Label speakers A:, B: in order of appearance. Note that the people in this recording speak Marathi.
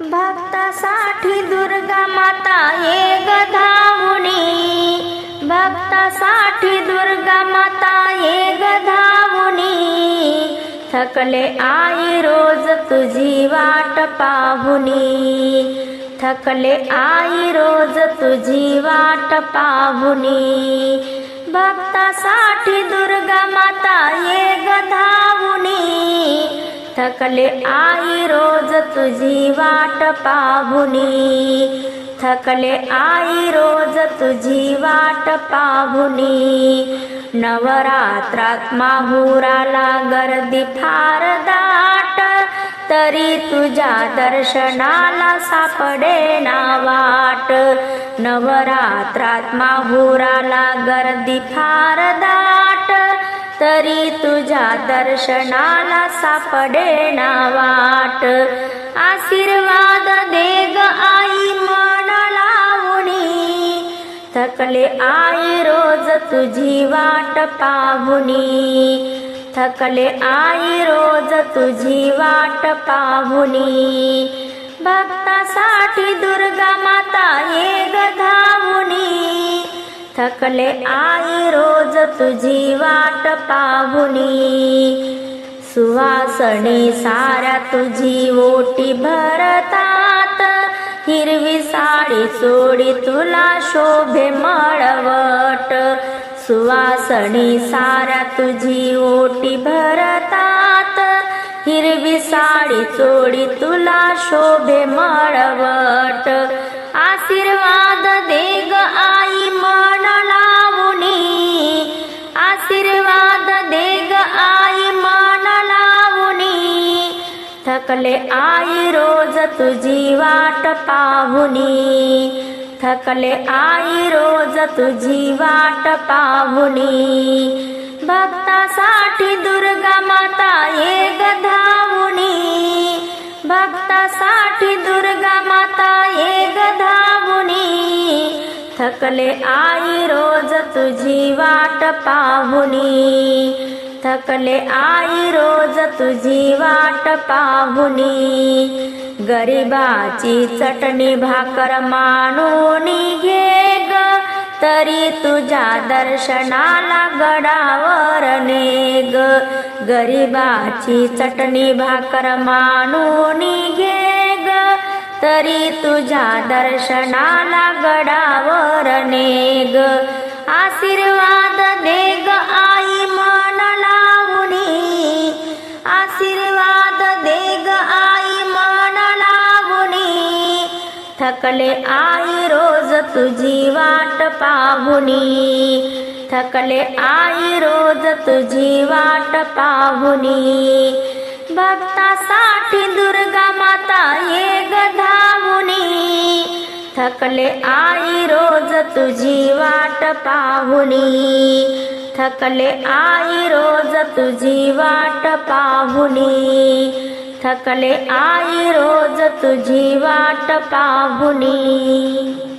A: भक्तासाठी दुर्गा माता ये गधावुनी. भक्तासाठी दुर्गा माता ये गधावुनी. थकले आई रोज तुझी वाट पाहुनी. थकले आई रोज तुझी वाट पाहुनी. भक्तासाठी दुर्गा माता ये गधावुनी. थकले आई रोज तुझी वाट पाहुनी. थकले आई रोज तुझी वाट पाहुनी. नवरात्रात माहुराला गर्दी फार दाट. तरी तुझ्या दर्शनाला सापडे ना वाट. नवरात्रात माहुराला गर्दी फार दाट. तरी तुझ्या दर्शनाला सापडे ना वाट. आशीर्वाद दे ग आई मन लावणी थकले आई रोज तुझी वाट पाहुनी थकले आई रोज तुझी वाट पाहुनी भक्तासाठी दुर्गा माता ये गधावुनी थकले आई रोज तुझी वाट पाहुनी. सुवासणी साऱ्या तुझी ओटी भरतात. हिरवी साडी चोडी तुला शोभे मळवट. सुवासणी साऱ्या तुझी ओटी भरतात. हिरवी साडी चोडी तुला शोभे मळवट. आशीर्वाद देग आई मन लावणी थकले आई रोज तुझी वाट पाहुनी थकले आई रोज तुझी वाट पाहुनी भक्तासाठी दुर्गा माता ये गधावुनी भक्तासाठी दुर्गा माता ये गधा थकले आई रोज तुझी वाट पाहुनी. थकले आई रोज तुझी वाट पाहुनी. गरिबाची चटणी भाकर मानून घे ग तरी तुझ्या दर्शनाला गडावर नेग. गरिबाची चटणी भाकर मानून घे तरी तुझ्या दर्शनाला गडावर नेग. आशीर्वाद देग आई मन लावणी आशीर्वाद देग आई मन लावणी थकले आई रोज तुझी वाट पाहुनी. थकले आई रोज तुझी वाट पाहुनी. भक्तासाठी दुर्गा थकले आई रोज तुझी वाट पाहुनी. थकले आई रोज तुझी वाट पाहुनी. थकले आई रोज तुझी वाट पाहुनी.